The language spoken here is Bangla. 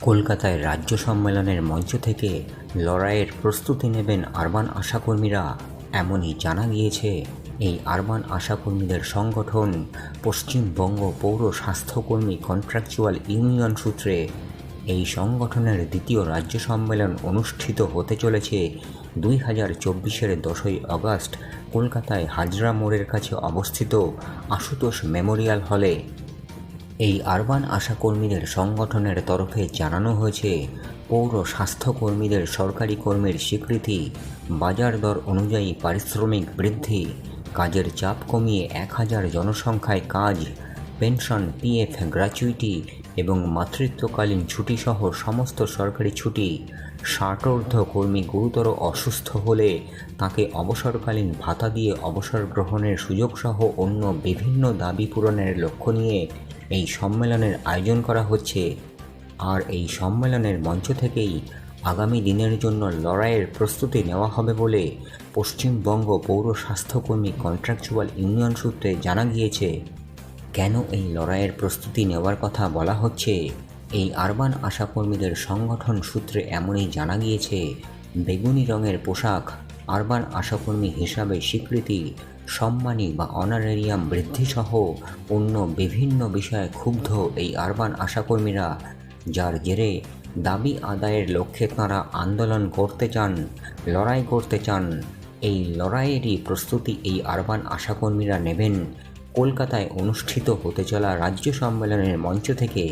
কলকাতায় রাজ্য সম্মেলনের মঞ্চ থেকে লড়াইয়ের প্রস্তুতি নেবেন আরবান আশাকর্মীরা। এমনই জানা গিয়েছে, এই আরবান আশাকর্মীদের সংগঠন পশ্চিমবঙ্গ পৌর স্বাস্থ্যকর্মী কন্ট্রাকচুয়াল ইউনিয়ন সূত্রে এই সংগঠনের দ্বিতীয় রাজ্য সম্মেলন অনুষ্ঠিত হতে চলেছে দুই হাজার চব্বিশের দশই আগস্ট কলকাতায় হাজরা মোড়ের কাছে অবস্থিত আশুতোষ মেমোরিয়াল হলে। এই আরবান আশাকর্মীদের সংগঠনের তরফে জানানো হয়েছে, পৌর স্বাস্থ্যকর্মীদের সরকারি কর্মের স্বীকৃতি, বাজার দর অনুযায়ী পারিশ্রমিক বৃদ্ধি, কাজের চাপ কমিয়ে এক হাজার জনসংখ্যায় কাজ, পেনশন, পিএফ গ্র্যাচুইটি এবং মাতৃত্বকালীন ছুটিসহ সমস্ত সরকারি ছুটি, ষাটোর্ধ কর্মী গুরুতর অসুস্থ হলে তাকে অবসরকালীন ভাতা দিয়ে অবসর গ্রহণের সুযোগসহ অন্য বিভিন্ন দাবি পূরণের লক্ষ্য নিয়ে এই সম্মেলনের আয়োজন করা হচ্ছে আর এই সম্মেলনের মঞ্চ থেকেই আগামী দিনের জন্য লড়াইয়ের প্রস্তুতি নেওয়া হবে বলে পশ্চিমবঙ্গ পৌর স্বাস্থ্যকর্মী কন্ট্রাকচুয়াল ইউনিয়ন সূত্রে জানা গিয়েছে। কেন এই লড়াইয়ের প্রস্তুতি নেওয়ার কথা বলা হচ্ছে? এই আরবান আশাকর্মীদের সংগঠন সূত্রে এমনই জানা গিয়েছে। বেগুনি রঙের পোশাক আরবান আশাকর্মী হিসাবে স্বীকৃতি সম্মানী বা অনারেরিয়াম বৃদ্ধিসহ অন্য বিভিন্ন বিষয়ে ক্ষুব্ধ এই আরবান আশাকর্মীরা, যার জেরে দাবি আদায়ের লক্ষ্যে তাঁরা আন্দোলন করতে চান, লড়াই করতে চান। এই লড়াইয়েরই প্রস্তুতি এই আরবান আশাকর্মীরা নেবেন। কলকাতায় অনুষ্ঠিত হতে চলা রাজ্য সম্মেলনের মঞ্চ থেকে